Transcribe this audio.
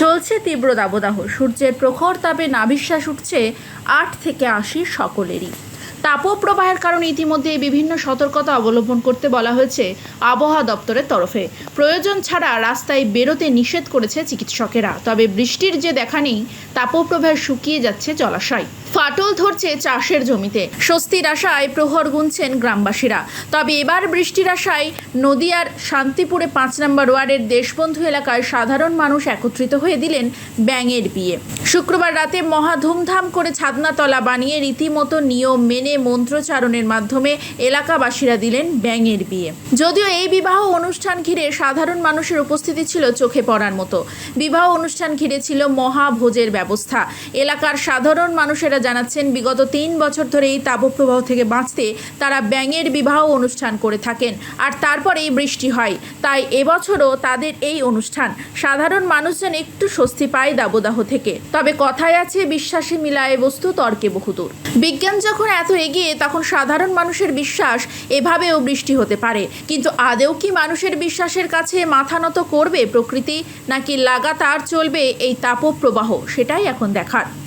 চলছে তীব্র দাবদাহ। সূর্যের প্রখর তাপে নাভিশ্বাস উঠছে আট থেকে আশি সকলেরই। তাপপ্রবাহের কারণে ইতিমধ্যে বিভিন্ন সতর্কতা অবলম্বন করতে বলা হয়েছে আবহাওয়া দপ্তরের তরফে। প্রয়োজন ছাড়া রাস্তায় বেরোতে নিষেধ করেছে চিকিৎসকেরা। তবে বৃষ্টির যে দেখা নেই তাপপ্রবাহে শুকিয়ে যাচ্ছে জলাশয়। ফাটল ধরছে চাষের জমিতে। স্বস্তির আশায় প্রহর গুনছেন গ্রামবাসীরা। তবে এবার বৃষ্টির আশায় নদিয়ার শান্তিপুরে পাঁচ নম্বর ওয়ার্ডের দেশবন্ধু এলাকায় সাধারণ মানুষ একত্রিত হয়ে দিলেন ব্যাঙের বিয়ে। শুক্রবার রাতে মহা ধুমধাম করে ছাদনাতলা বানিয়ে রীতিমতো নিয়ম মেনে মন্ত্রচারণের মাধ্যমে এলাকাবাসীরা দিলেন ব্যাঙের বিয়ে। যদিও এই বিবাহ অনুষ্ঠান ঘিরে সাধারণ মানুষের উপস্থিতি ছিল চোখে পড়ার মতো। বিবাহ অনুষ্ঠান ঘিরে ছিল মহাভোজের ব্যবস্থা। এলাকার সাধারণ মানুষেরা জানাচ্ছেন, বিগত তিন বছর ধরে এই তাপপ্রবাহ থেকে বাঁচতে তারা ব্যাঙের বিবাহ অনুষ্ঠান করে থাকেন আর তারপরেই বৃষ্টি হয়। তাই এবছরও তাদের এই অনুষ্ঠান। সাধারণ মানুষজন একটু স্বস্তি পায় দাবদাহ থেকে। তবে কথায় আছে, বিশ্বাসে মিলায় বস্তু, তর্কে বহুদূর। বিজ্ঞান যখন এত এগিয়ে, তখন সাধারণ মানুষের বিশ্বাস এভাবেও বৃষ্টি হতে পারে। কিন্তু আদেও কি মানুষের বিশ্বাসের কাছে মাথা নত করবে প্রকৃতি, নাকি লাগাতার চলবে এই তাপপ্রবাহ? সেটাই এখন দেখার।